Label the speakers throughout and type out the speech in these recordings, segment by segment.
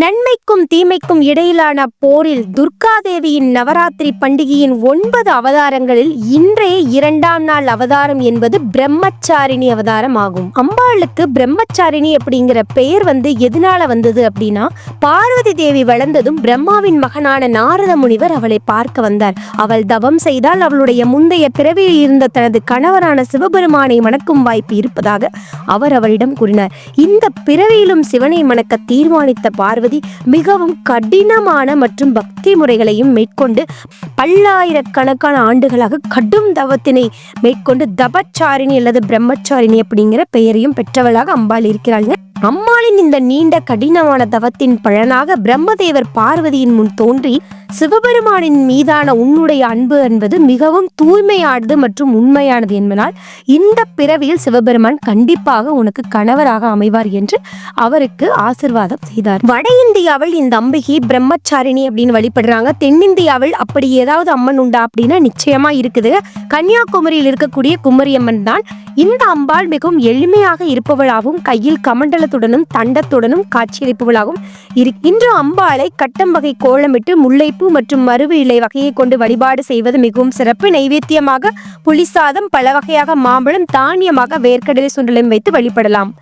Speaker 1: நன்மைக்கும் தீமைக்கும் இடையிலான போரில் துர்காதேவியின் நவராத்திரி பண்டிகையின் ஒன்பது அவதாரங்களில் இன்றைய இரண்டாம் நாள் அவதாரம் என்பது பிரம்மச்சாரிணி அவதாரம் ஆகும். அம்பாளுக்கு பிரம்மச்சாரிணி அப்படிங்கிற பெயர் வந்து எதனால வந்தது அப்படின்னா பார்வதி தேவி வளர்ந்ததும் பிரம்மாவின் மகனான நாரத முனிவர் அவளை பார்க்க வந்தார். அவள் தவம் செய்தால் அவளுடைய முந்தைய பிறவியில் இருந்த தனது கணவரான சிவபெருமானை மணக்கும் வாய்ப்பு இருப்பதாக அவர் அவரிடம் கூறினார். இந்த பிறவியிலும் சிவனை மணக்க தீர்மானித்த பார்வதி மிகவும் கடினமான மற்றும் பக்தி முறைகளையும் மேற்கொண்டு பல்லாயிரக்கணக்கான ஆண்டுகளாக கடும் தவத்தினை மேற்கொண்டு தபச்சாரிணி அல்லது பிரம்மச்சாரிணி அப்படிங்கிற பெயரையும் பெற்றவளாக அம்பாள் இருக்கிறாங்க அம்மாளின் இந்த நீண்ட கடினமான தவத்தின் பலனாக பிரம்மதேவர் பார்வதியின் முன் தோன்றி சிவபெருமானின் மீதான உன்னுடைய அன்பு என்பது மிகவும் தூய்மையானது மற்றும் உண்மையானது என்பதால் இந்த பிறவியில் சிவபெருமான் கண்டிப்பாக உனக்கு கணவராக அமைவார் என்று அவருக்கு ஆசிர்வாதம் செய்தார். வட இந்தியாவில் இந்த அம்பிகை பிரம்மச்சாரிணி அப்படின்னு வழிபடுறாங்க. தென்னிந்தியாவில் அப்படி ஏதாவது அம்மன் உண்டா அப்படின்னா நிச்சயமா இருக்குது. கன்னியாகுமரியில் இருக்கக்கூடிய குமரி அம்மன் தான் இந்த அம்பாள் மிகவும் எளிமையாக இருப்பவளாகவும் கையில் கமண்டலத்துடனும் தண்டத்துடனும் காட்சியளிப்பவளாகவும் இரு இன்று அம்பாளை கட்டம்பகை கோலமிட்டு முல்லைப்பூ மற்றும் மருவு இலை வகையை கொண்டு வழிபாடு செய்வது மிகவும் சிறப்பு. நைவேத்தியமாக புளிசாதம் பல வகையாக மாம்பழம் தானியமாக வேர்க்கடலை சுண்டலையும் வைத்து வழிபடலாம்.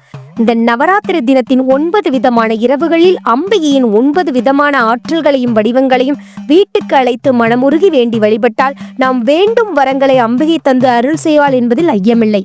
Speaker 1: இந்த நவராத்திரி தினத்தின் ஒன்பது விதமான இரவுகளில் அம்பிகையின் ஒன்பது விதமான ஆற்றல்களையும் வடிவங்களையும் வீட்டுக்கு அழைத்து மனமுருகி வேண்டி வழிபட்டால் நாம் வேண்டும் வரங்களை அம்பிகை தந்து அருள் செய்வாள் என்பதில் ஐயமில்லை.